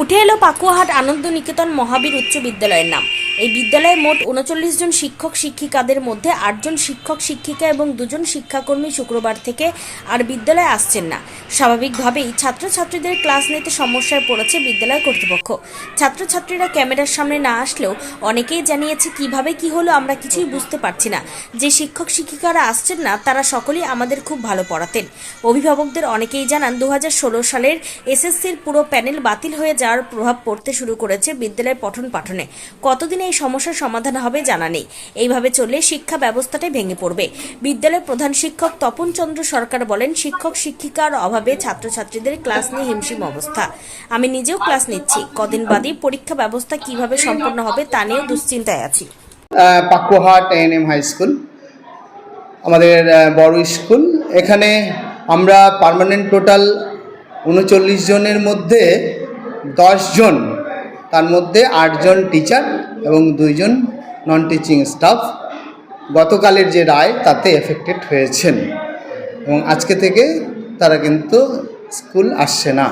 উঠে এলো পাকুয়াহাট আনন্দ নিকেতন মহাবীর উচ্চ বিদ্যালয়ের নাম। এই বিদ্যালয়ে মোট উনচল্লিশ জন শিক্ষক, শিক্ষিকাদের মধ্যে আটজন শিক্ষক, শিক্ষিকা এবং দুজন শিক্ষাকর্মী শুক্রবার থেকে আর বিদ্যালয়ে আসছেন না। স্বাভাবিকভাবেই ছাত্রছাত্রীদের ক্লাস নিতে সমস্যায় পড়েছে বিদ্যালয় কর্তৃপক্ষ। ছাত্রছাত্রীরা ক্যামেরার সামনে না আসলেও অনেকেই জানিয়েছে কীভাবে কি হলো আমরা কিছুই বুঝতে পারছি না। যে শিক্ষক, শিক্ষিকারা আসছেন না, তারা সকলেই আমাদের খুব ভালো পড়াতেন। অভিভাবকদের অনেকেই জানান দু হাজার ষোলো সালের এসএসসির পুরো প্যানেল বাতিল হয়ে যাওয়ার প্রভাব পড়তে শুরু করেছে বিদ্যালয়ের পঠন পাঠনে। কতদিন এই সমস্যার সমাধান হবে জানা নেই। এইভাবে চললে শিক্ষা ব্যবস্থাটাই ভেঙে পড়বে। বিদ্যালয়ের প্রধান শিক্ষক তপন চন্দ্র সরকার বলেন, শিক্ষক, শিক্ষিকার অভাবে ছাত্রছাত্রীদের ক্লাস নিয়ে হিমশিম অবস্থা। আমি নিজেও ক্লাস নিচ্ছি। কদিন বাদেই পরীক্ষা ব্যবস্থা কীভাবে সম্পন্ন হবে তা নিয়েও দুশ্চিন্তায় আছি। Pakuhat N M high school আমাদের বড় স্কুল। এখানে আমরা পার্মানেন্ট টোটাল উনচল্লিশ জনের মধ্যে জন, তার মধ্যে আটজন টিচার এবং দুইজন নন টিচিং স্টাফ গতকালের যে রায় তাতে এফেক্টেড হয়েছেন এবং আজকে থেকে তারা কিন্তু স্কুল আসছে না।